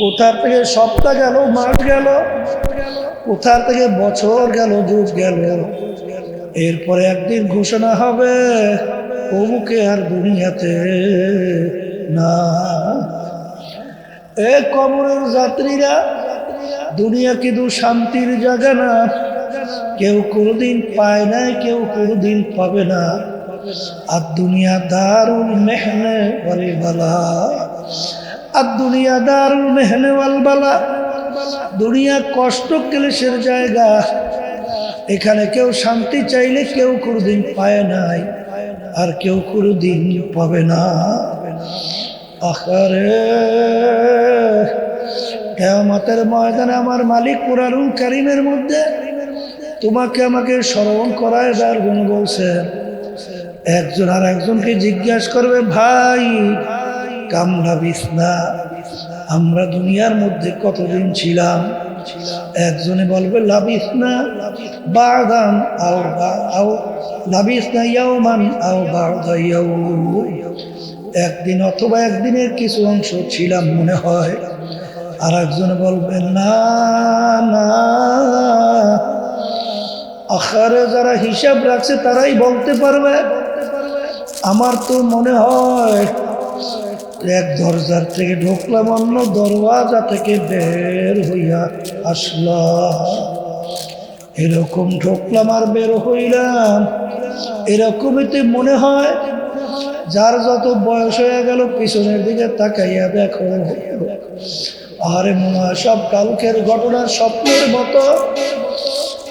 কোথার থেকে সপ্তাহ গেল, মাস গেল, কোথার থেকে বছর গেল যুগ গেল। এরপরে একদিন ঘোষণা হবে অমুকে আর দুনিয়াতে না। এ কবরের যাত্রীরা, দুনিয়া কিন্তু শান্তির জায়গা না। কেউ কোনোদিন পায় না কেউ কোনোদিন পাবে না। আর দুনিয়া দারুণ মেহনে বলে বালা। আর দুনিয়া দারুল দুনিয়া কষ্ট ক্লেশের জায়গা। এখানে কেউ শান্তি চাইলে কেউ কোনোদিন পায় নাই, আর কেউ কোনোদিন পাবে না। আখারে কেয়ামতের ময়দানে আমার মালিক কুরারুল কারিমের মধ্যে তোমাকে আমাকে স্মরণ করায় দার গুণ বলছেন একজন আর একজনকে জিজ্ঞাসা করবে, ভাই কামলা বিসনা আমরা দুনিয়ার মধ্যে কতদিন ছিলাম? একজনে বলবে লাবিস না আও আও লাবিস না আও একদিন অথবা একদিনের কিছু অংশ ছিলাম মনে হয়। আর একজনে বলবে, না না। আখারে যারা হিসাব রাখছে তারাই বলতে পারবে। আমার তো মনে হয় এক দরজার থেকে ঢুকলাম, অন্য দরওয়াজা থেকে বের হইয়া আসলাম। এরকম ঢুকলাম আর বের হইলাম। এরকমইতে মনে হয়, যার যত বয়স হয়ে গেল পিছনের দিকে তাকাইয়া দেখো। আরে মনে সব কালকের ঘটনার স্বপ্নের মতো।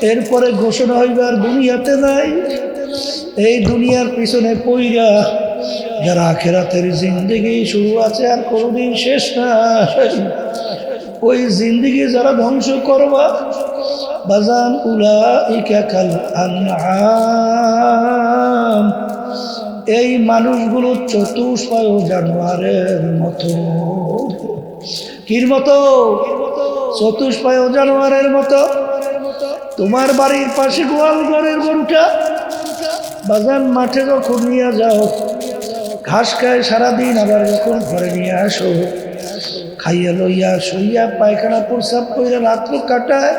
এরপরে ঘোষণা হইবার দুনিয়াতে নাই। এই দুনিয়ার পিছনে পইরা যারা আখেরাতের জিন্দিগি শুরু আছে আর কোনোদিন শেষ না। ওই জিন্দিগি যারা ধ্বংস করবা, বাজান উলা ইকাকাল আনআম। এই মানুষগুলো চতুষ্পায় জানোয়ারের মতো। কির মতো? চতুষ্পায় জানোয়ারের মতো। তোমার বাড়ির পাশে গোয়াল ঘরের গরুটা, বাজান মাঠে যখন নিয়ে যাও ঘাস খায় সারাদিন, আবার যখন ঘরে নিয়ে আসো, খাইয়া লইয়া শুইয়া পায়খানা প্রসাব করে রাত্র কাটায়,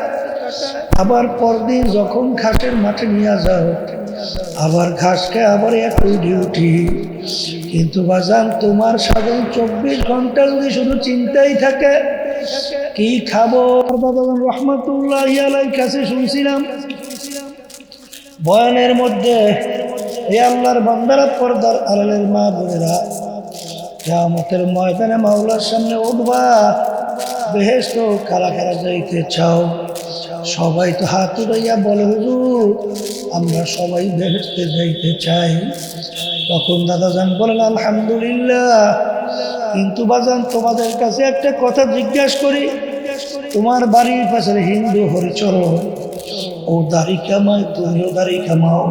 আবার পরদিন যখন ঘাসের মাঠে নিয়ে যাও, আবার ঘাস খায়, আবার একই ডিউটি কিন্তু বাজান, তোমার সাধন চব্বিশ ঘণ্টা যদি শুধু চিন্তাই থাকে, কি খাব? রহমতুল্লাহ কাছে শুনছিলাম। বয়ানের মধ্যে এ আল্লাহর বান্দারা পর্দার আড়ালের মা বোনেরা, কেয়ামতের ময়দানে মাওলার সামনে উঠবা বেহেস্ত কারা কারা যাইতে চাও, সবাই তো হাত উড়াইয়া বলে, হুজুর, আমরা সবাই বেহেস্তে যাইতে চাই। তখন দাদা যান বলেন, আলহামদুলিল্লাহ। কিন্তু বাজান, তোমাদের কাছে একটা কথা জিজ্ঞাসা করি, তোমার বাড়ির পাশের হিন্দু হরিচরণ ও দাড়ি কামায়, তুমিও দাড়ি কামাও।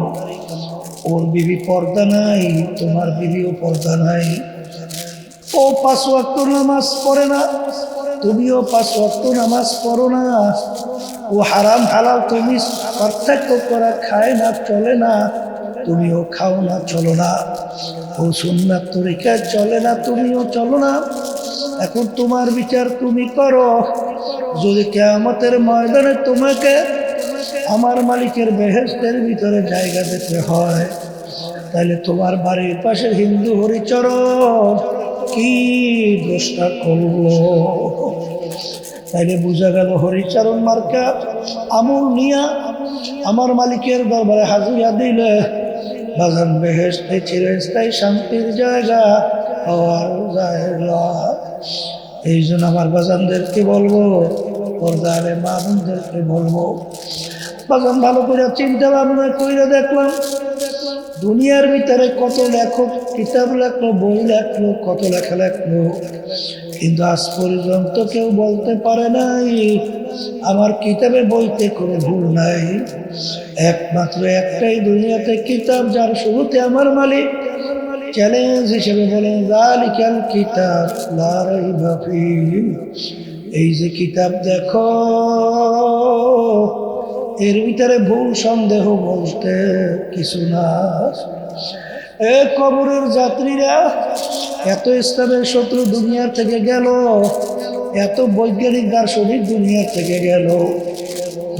ওর বিবি পর্দা নাই, তোমার বিবিও পর্দা নাই। ও পাঁচ নামাজ পড়ে না, তুমিও পাঁচ নামাজ পড়ো না। ও হারাম হালাল তুমি পার্থক্য করা খায় না, চলে না, তুমিও খাও না, চলো না। ও সুন্নাত তরিকায় চলে না, তুমিও চলো না। এখন তোমার বিচার তুমি করো। যদি কেয়ামতের ময়দানে তোমাকে আমার মালিকের বেহেস্তের ভিতরে জায়গা দিতে হয়। তাহলে তোমার বাড়ির পাশে হিন্দু হরিচরণ কি দোষটা করল? তাইলে বোঝা গেল হরিচরণ মার্কা আমুল নিয়া আমার মালিকের দরবারে হাজিরা দিলে বাগান বেহেস্তে চিরস্থায়ী শান্তির জায়গা হওয়ার জায়গা এই জন্য আমার বাজানদেরকে বলব, পর্দারে মা বলব বাগান ভালো করে চিন্তা ভাবনা করে দেখলাম, দুনিয়ার ভিতরে কত লেখক, কিতাব লেখলো, বই লেখলো, কত লেখা লেখলো কিন্তু আজ পর্যন্ত কেউ বলতে পারে নাই, আমার কিতাবে বইতে কোনো ভুল নাই একমাত্র একটাই দুনিয়াতে কিতাব, যার শুরুতে আমার মালিক চ্যালেঞ্জ হিসেবে বলেন, জালিকাল কিতাব, লা রাইবা ফিহি। এই যে কিতাব দেখো এর ভিতরে ভুল সন্দেহ বলতে কিছু না। এ কবরের যাত্রীরা, এত ইসলামের শত্রু দুনিয়া থেকে গেল, এত বৈজ্ঞানিক দার্শনিক দুনিয়া থেকে গেল।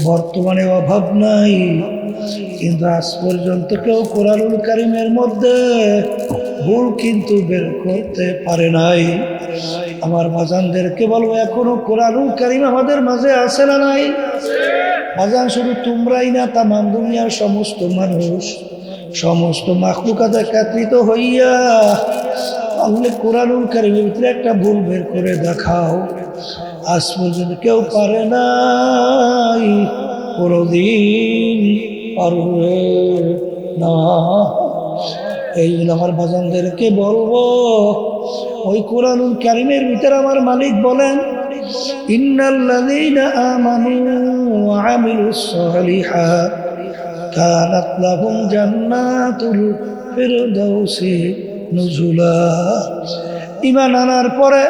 বর্তমানে অভাব নাই, কিন্তু আজ পর্যন্ত কেউ কোরআনুল কারিমের মধ্যে ভুল কিন্তু বের করতে পারে নাই। আমার বাজানদেরকে বলব এখনও কোরআনুল কারিম আমাদের মাঝে আছে না নাই? বাজান, শুধু তোমরাই না, তামাম দুনিয়ার সমস্ত মানুষ, সমস্ত মাখলুকাত একত্রিত হইয়া, তাহলে কোরআনুল কারিমের ভিতরে একটা ভুল বের করে দেখাও। আজ পর্যন্ত কেউ পারে নাই, কোনোদিন পারবে না। এই জন্য আমার বাজানদেরকে বলব ওই কোরআনুল কারিমের ভিতরে আমার মালিক বলেন, ইন্নাল্লাযীনা আমানু ওয়া আমিলুস সালিহাত কানাত লাহুম জান্নাতুল ফিরদাউসি নুজুলা। ঈমান আনার পরে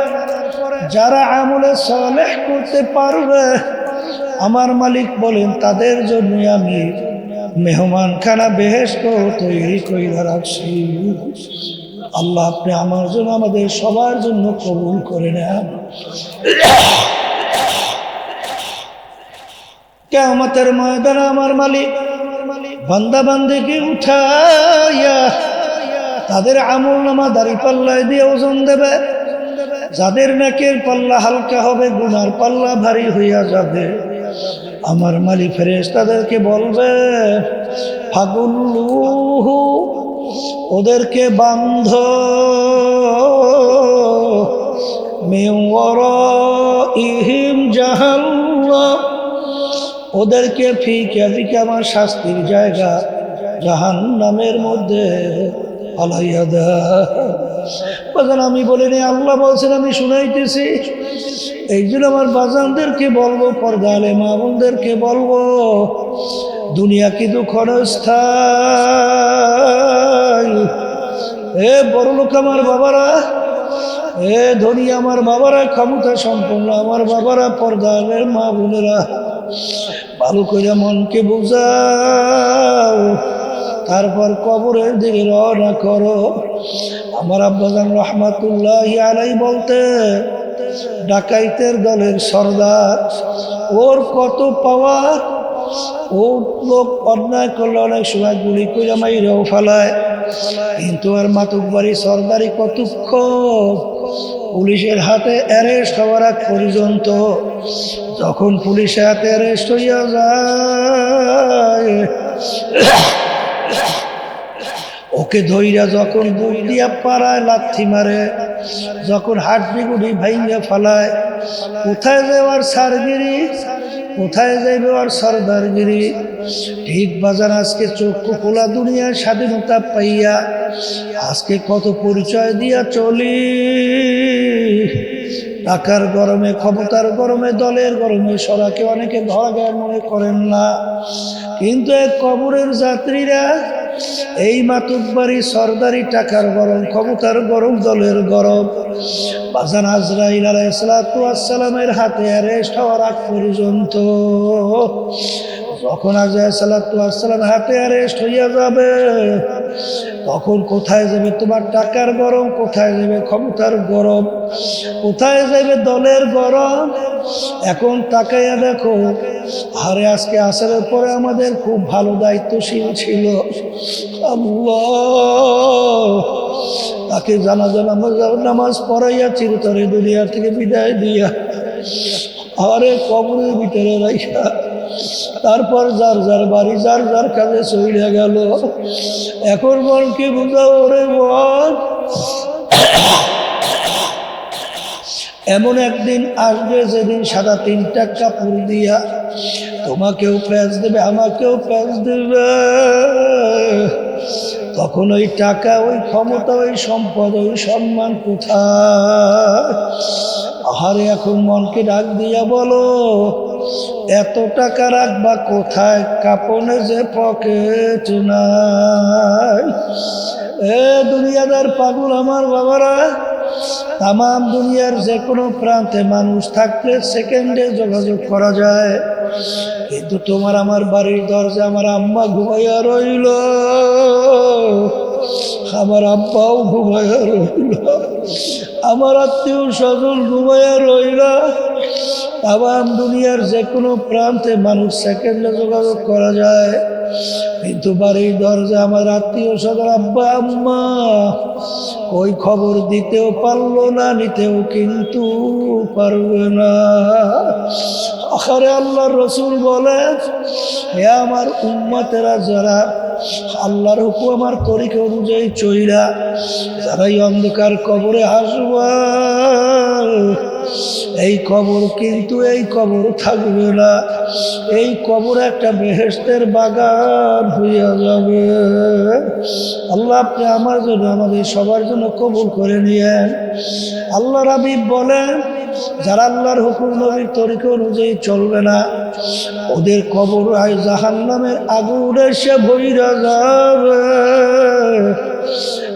যারা আমলে সালেহ করতে পারবে, আমার মালিক বলেন, তাদের জন্য আমি মেহমান খানা বেহেস্ত তৈরি করে রাখছি। আল্লাহ আপনি আমার জন্য, আমাদের সবার জন্য কবুল করে নেন। কেমতের ময়দানে আমার মালিক বান্দা বান্দিকে উঠাইয়া তাদের আমল নামা দাড়ি পাল্লায় দিয়ে ওজন দেবে। যাদের নাকের পাল্লা হালকা হবে, গুনার পাল্লা ভারী হইয়া যাবে। আমার মালি ফেরেস তাদেরকে বলবে, ফাগুল্লুহু ওদেরকে বান্ধ। ইহিম জাহাল্লা ওদেরকে ফিকে ফিকে আমার শাস্তির জায়গা জাহান নামের মধ্যে আমি বলিনি, আল্লাহ বলছেন, আমি শুনাইতেছি। এই জন্য আমার বাজানদেরকে বলব পর্দালে মা বোনদেরকে বলব দুনিয়া কিন্তু এ বড় লোক আমার বাবারা, এ ধনী আমার বাবারা, ক্ষমতা সম্পন্ন আমার বাবারা, পর্দালের মা বোনেরা, ভালো করে মনকে বুঝাও, তারপর কবরের দিকে রওনা করো। আমার আব্বাজান রহমাতুল্লাহ আলাই বলতে, ডাকাইতের দলের সর্দার, ওর কত পাওয়ার? ও লোক অন্যায় করলে অনেক সময় গুলি করে মাইরেও ফেলায়। কিন্তু আর মাতুক বাড়ি সর্দারি কতক্ষ? পুলিশের হাতে অ্যারেস্ট হওয়ার আগ পর্যন্ত যখন পুলিশের হাতে অ্যারেস্ট হইয়া যায়, ওকে ধইরা যখন বুক দিয়া পাড়ায় লাথি মারে, যখন হাড্ডি গুড়ি ভাইঙ্গে ফেলায়, কোথায় যাওয়ার সারগিরি? কোথায় যাইবে আর সর্দারগিরি? ঠিক বাজার আজকে চক্ষু খোলা, দুনিয়া স্বাধীনতা পাইয়া আজকে কত পরিচয় দিয়া চলি। টাকার গরমে, ক্ষমতার গরমে, দলের গরমে সরাকে অনেকে ধরা গায়ে মনে করেন না। কিন্তু এক কবরের যাত্রীরা এই মাতুকবাড়ি সর্দারি টাকার গরম, ক্ষমতার গরম, দলের গরম। বাজান আজরাইল আলাইসালামের হাতে অ্যারেস্ট হওয়ার আগ পর্যন্ত যখন আজরাই সালাতামের হাতে অ্যারেস্ট হইয়া যাবে তখন কোথায় যাবে তোমার টাকার গরম, কোথায় যাবে ক্ষমতার গরম, কোথায় যাবে দলের গরম? এখন তাকাইয়া দেখো, আরে আজকে আসার পরে আমাদের খুব ভালো দায়িত্বশীল ছিল। তাকে জানাজা নামাজ নামাজ পড়াইয়া চিরতরে দুনিয়া থেকে বিদায় দিয়া। আরে কবরের ভিতরে রাইখা। তারপর যার যার বাড়ি, যার যার কাজে চলে গেল। এখন মনকে বুঝাও ওরে বল? এমন একদিন আসবে যেদিন সাদা তিনটা কাপড় দিয়া তোমাকেও প্যাঁচ দেবে, আমাকেও প্যাঁচ দেবে। তখন ওই টাকা, ওই ক্ষমতা, ওই সম্পদ, ওই সম্মান কোথায়? আহারে, এখন মনকে ডাক দিয়া বলো এত টাকা রাখবা কোথায়? কাপনে যে পকেট নাই। এ দুনিয়াদার পাগল আমার বাবারা তাম দুনিয়ার যে কোনো প্রান্তে মানুষ থাকলে সেকেন্ডে যোগাযোগ করা যায়। কিন্তু তোমার আমার বাড়ির দরজা আমার আম্মা ঘুমাইয়া রইল। আমার আব্বাও ঘুমাইয়া রইল। আমার আত্মীয় স্বজন ঘুমাইয়া রইলা। আবার দুনিয়ার যে কোনো প্রান্তে মানুষ সেকেন্ডে যোগাযোগ করা যায়। কিন্তু বাড়ির দরজা আমার আত্মীয় স্বজন, আব্বা, আম্মা, ওই খবর দিতেও পারল না, নিতেও কিন্তু পারবে না। আখারে আল্লাহর রসুল বলে, হে আমার উম্মতেরা, যারা আল্লাহর হুকু আমার তরিকে অনুযায়ী চইরা যারা এই অন্ধকার কবরে হাসবা এই কবর কিন্তু এই কবর থাকবে না। এই কবর একটা বেহেস্তের বাগান হইয়া যাবে। আল্লাহ আপনি আমার জন্য, আমাদের সবার জন্য কবুল করে নিয়েন। আল্লাহ রাবিব বলেন, যারা আল্লাহর হুকুম নবীর তরিকা অনুযায়ী চলবে না, ওদের কবর আয় জাহান নামের আগুন এসে ভইরা যাবে।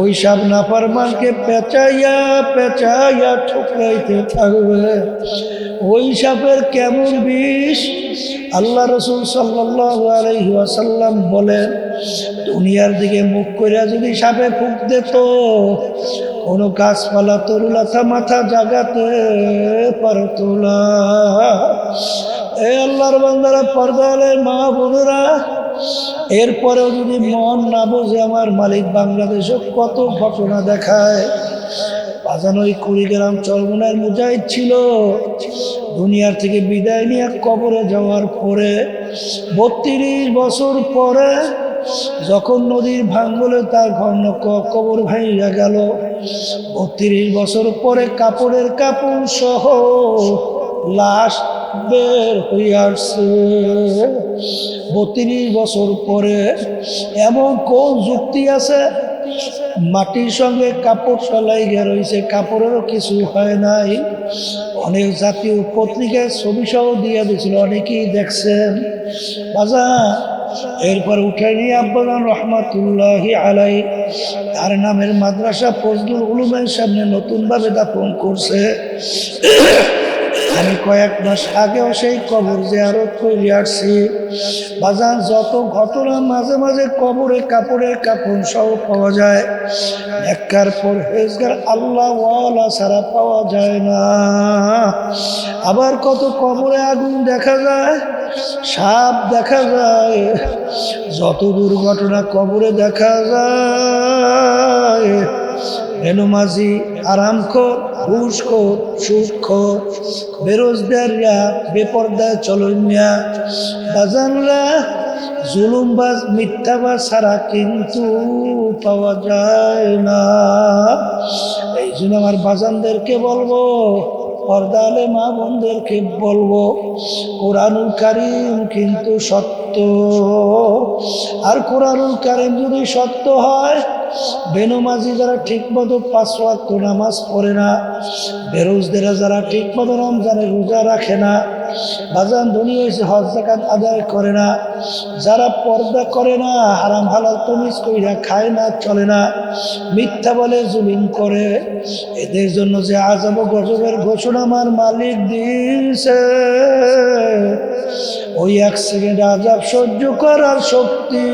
ওই সাপ নাফার মানকে পেঁচাইয়া পেঁচাইয়া ঠুকরাইতে থাকবে। ওই সাপের কেমন বিষ? আল্লাহ রসুল সাল্লাহ আলহি বলেন, দুনিয়ার দিকে মুখ করিয়া যদি সাপে ফুক দিত, কোনো গাছপালা তরুলাথা মাথা জাগাতে পারত না। এ আল্লাহর বান্দারা পর্দালের মা বোনেরা এরপরেও যদি মন না বোঝে আমার মালিক বাংলাদেশে কত ঘটনা দেখায় বাজানো ওই কুড়িগ্রাম চরমনার মুজাহিদ ছিল। দুনিয়ার থেকে বিদায় নিয়ে কবরে যাওয়ার পরে, বত্রিশ বছর পরে যখন নদীর ভাঙ্গলে তার ঘর কবর ভাইয়া গেল, বত্রিশ বছর পরে কাপড়ের কাপড় সহ লাশ বের আসছে। বত্রিশ বছর পরে এমন কোন যুক্তি আছে? মাটির সঙ্গে কাপড় সলাই গিয়ে রয়েছে, কাপড়েরও কিছু হয় নাই। অনেক জাতীয় পত্রিকায় ছবি সহ দিয়ে দিয়েছিল, অনেকেই দেখছেন। বাজা, এরপর উঠে নিয়ে আব্বান রহমাতুল্লাহ আলাই তার নামের মাদ্রাসা ফজলুল উলুমের সামনে নতুনভাবে দাপন করছে। আমি কয়েক মাস আগেও সেই কবর জিয়ারত করে আসছি। বাজার যত ঘটনা মাঝে মাঝে কবরে কাপড়ের কাপড় সহ পাওয়া যায় একটার পর হেজগার আল্লাহ ছাড়া পাওয়া যায় না। আবার কত কবরে আগুন দেখা যায়, সাপ দেখা যায়, যত দুর্ঘটনা কবরে দেখা যায়। বেনমাজি আরামখোর ঘুষখোর সুদখোর বেরোজগাররা, বেপর্দা চলনিয়া। বাজানরা জুলুমবাজ, মিথ্যাবাজ ছাড়া কিন্তু পাওয়া যায় না। এই জন্য আমার বাজানদেরকে বলব পর্দালে মা বোনদেরকে বলব, কোরআনুল কারিম কিন্তু সত্য। আর কোরআনুল কারিম যদি সত্য হয় বেনমাজি যারা ঠিক মতো পাঁচ ওয়াক্ত নামাজ পড়ে না বেরোজদেরা যারা ঠিক মতো রমজানের রোজা রাখে না, বাজান ধনী হয়েছে হজ জাকাত আদায় করে না, যারা পর্দা করে না, হারাম হালাল তমিজ কইরা খায় না, চলে না, মিথ্যা বলে জুলুম করে, এদের জন্য যে আজব গজবের ঘোষণা আমার মালিক দিয়েছে। ওই এক সেকেন্ড আজাব সহ্য করার শক্তি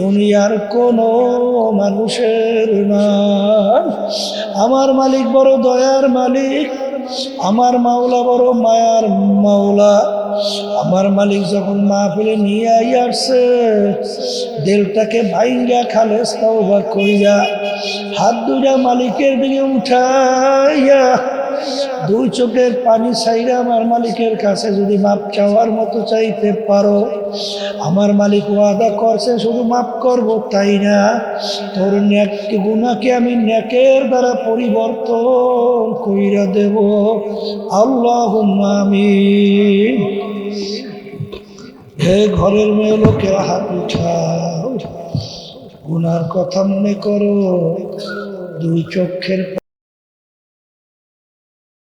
দুনিয়ার কোনো মানুষের না। আমার মালিক বড় দয়ার মালিক, আমার মাওলা বড় মায়ার মাওলা। আমার মালিক যখন মা ফেলে নিয়ে আসছে, দেলটাকে ভাইঙ্গা খালেস তাওবা কইয়া হাত দুইটা মালিকের দিকে উঠাইয়া দুই চোখের পানি চাইরা আমার মালিকের কাছে যদি মাপ চাওয়ার মতো চাইতে পারো, আমার মালিক ওয়াদা করছে শুধু মাফ করব, তাই না? তোর ন্যাক গুণাকে আমি ন্যাকের দ্বারা পরিবর্তন কইরা দেব। আল্লাহ আমি হে ঘরের মেয়ে লোকেরা, হাত উঠাও। গুনার কথা মনে করো। দুই চোখের